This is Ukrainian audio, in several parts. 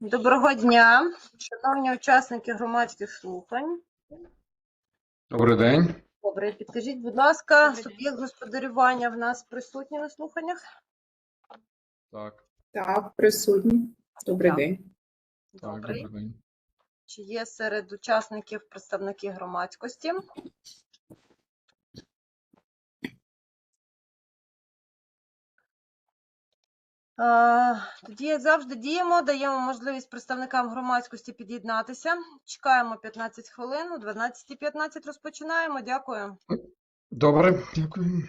Доброго дня, шановні учасники громадських слухань. Добрий день. Добре, підкажіть, будь ласка, суб'єкт господарювання в нас присутній на слуханнях? Так, Так, присутні. Добрий Так. день. так, Добрий. добрий день. Чи є серед учасників представники громадськості? Тоді, як завжди, діємо, даємо можливість представникам громадськості під'єднатися. Чекаємо 15 хвилин, о 12.15 розпочинаємо. Дякую. Добре, дякую.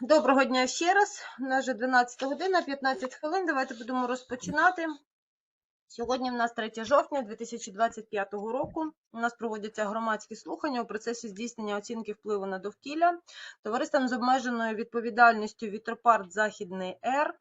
Доброго дня ще раз. У нас вже 12 година, 15 хвилин. Давайте будемо розпочинати. Сьогодні в нас 3 жовтня 2025 року. У нас проводяться громадські слухання у процесі здійснення оцінки впливу на довкілля товариством з обмеженою відповідальністю Вітропарк Західний Р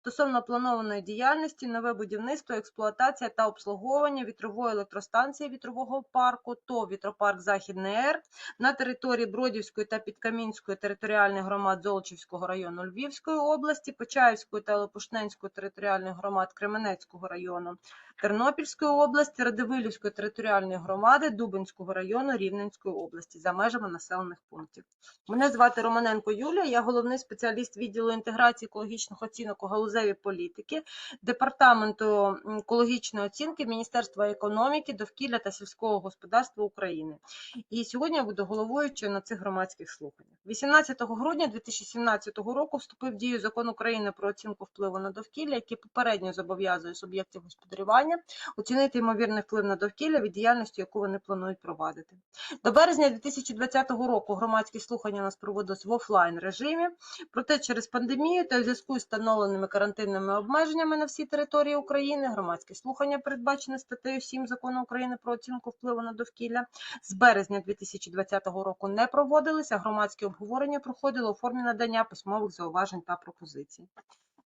стосовно планованої діяльності, нове будівництво, експлуатація та обслуговування вітрової електростанції вітрового парку ТОВ Вітропарк Західний Р на території Бродівської та Підкамінської територіальних громад Золочівського району Львівської області, Почаївської та Лопушненської територіальних громад Кременецького району Тернопільської області, Радивилівської територіальної громади Дубинського району Рівненської області за межами населених пунктів. Мене звати Романенко Юлія, я головний спеціаліст відділу інтеграції екологічних оцінок у галузевій політики Департаменту екологічної оцінки Міністерства економіки, довкілля та сільського господарства України. І сьогодні я буду головуючою на цих громадських слуханнях. 18 грудня 2017 року вступив в дію закон України про оцінку впливу на довкілля, який попередньо зобов'язує суб'єктів господарювання оцінити ймовірний вплив на довкілля від діяльності, яку вони планують провадити. До березня 2020 року громадські слухання у нас проводились в офлайн режимі. Проте через пандемію та в зв'язку з встановленими карантинними обмеженнями на всій території України громадські слухання, передбачені статтею 7 закону України про оцінку впливу на довкілля, з березня 2020 року не проводилися. Громадські обговорення проходили у формі надання письмових зауважень та пропозицій.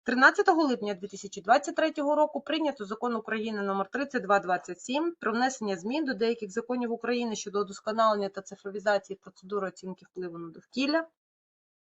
13 липня 2023 року прийнято закон України номер 3227 про внесення змін до деяких законів України щодо удосконалення та цифровізації процедури оцінки впливу на довкілля,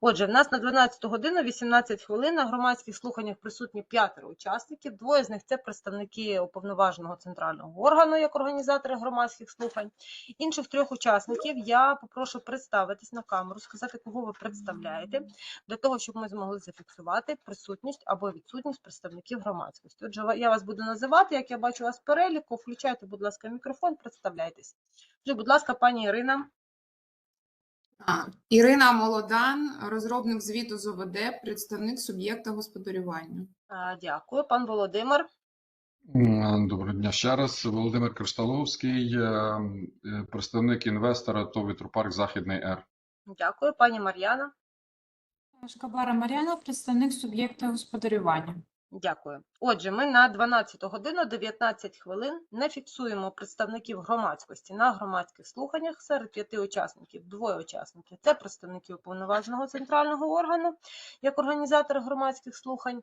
Отже, в нас на 12 годину 18 хвилин на громадських слуханнях присутні п'ятеро учасників. Двоє з них це представники уповноваженого центрального органу як організатори громадських слухань. Інших трьох учасників я попрошу представитись на камеру, сказати, кого ви представляєте, для того, щоб ми змогли зафіксувати присутність або відсутність представників громадськості. Отже, я вас буду називати, як я бачу вас переліку. Включайте, будь ласка, мікрофон, представляйтесь. Будь ласка, пані Ірина. Ірина Молодан, розробник звіту з ОВД, представник суб'єкта господарювання. А, Дякую, пан Володимир. Доброго дня ще раз. Володимир Кришталовський, е, е, представник інвестора ТОВ Вітропарк Західний Р. Дякую, пані Мар'яна. Шкабара Мар'яна, представник суб'єкта господарювання. Дякую. Отже, ми на 12 годину 19 хвилин не фіксуємо представників громадськості на громадських слуханнях. Серед п'яти учасників двоє учасників це представники уповноваженого центрального органу як організатори громадських слухань.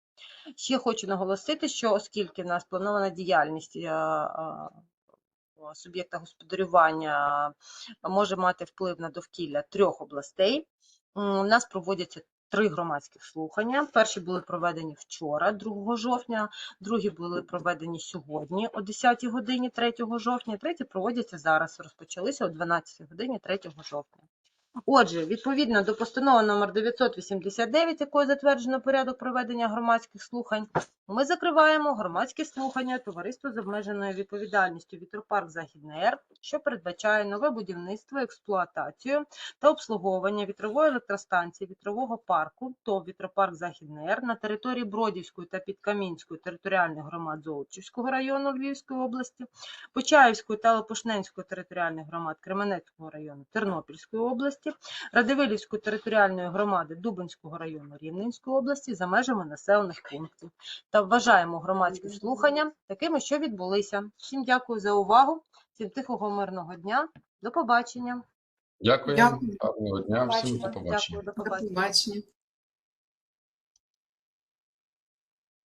Ще хочу наголосити, що оскільки в нас планована діяльність е, е, суб'єкта господарювання може мати вплив на довкілля трьох областей, у нас проводяться три громадських слухання. Перші були проведені вчора, 2 жовтня, другі були проведені сьогодні о 10 годині 3 жовтня, треті проводяться зараз, розпочалися о 12 годині 3 жовтня. Отже, відповідно до постанови номер 989, якою затверджено порядок проведення громадських слухань, ми закриваємо громадські слухання Товариства з обмеженою відповідальністю Вітропарк Західний Р, що передбачає нове будівництво, експлуатацію та обслуговування вітрової електростанції вітрового парку ТОВ Вітропарк Західний Р на території Бродівської та Підкамінської територіальних громад Золочівського району Львівської області, Почаївської та Лопушненської територіальних громад Кременецького району Тернопільської області, Радивилівської територіальної громади Дубинського району Рівненської області за межами населених пунктів. Та вважаємо громадські слухання такими, що відбулися. Всім дякую за увагу. Всім тихого мирного дня. До побачення. Дякую. Дякую. Гарного дня. Всім до побачення. до До побачення.